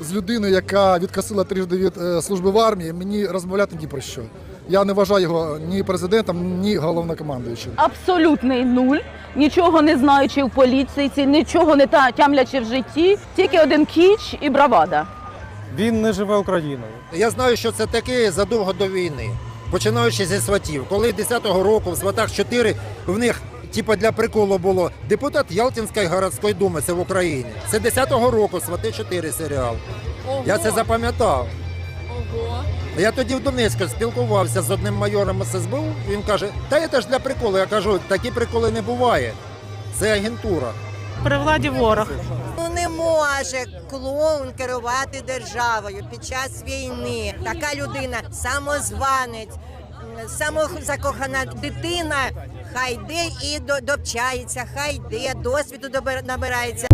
з людиною, яка відкосила трижди від е, служби в армії, мені розмовляти ні про що. Я не вважаю його ні президентом, ні головнокомандуючим. Абсолютний нуль, нічого не знаючи в поліції, нічого не та- тямлячи в житті, тільки один кіч і бравада. Він не живе Україною. Я знаю, що це таке задовго до війни, починаючи зі сватів. Коли 10-го року в сватах 4 в них. Типа для приколу було депутат Ялтинської городської думи, це в Україні. Це 10-го року, свати 4 серіал. Я це запам'ятав. Ого. Я тоді в Донецьку спілкувався з одним майором ССБУ. Він каже: Та це ж для приколу. Я кажу, такі приколи не буває. Це агентура. При владі ворог. Ну не може клоун керувати державою під час війни. Така людина самозванець, самозакохана дитина. Хай йде і до- довчається, хай йде, досвіду набирається.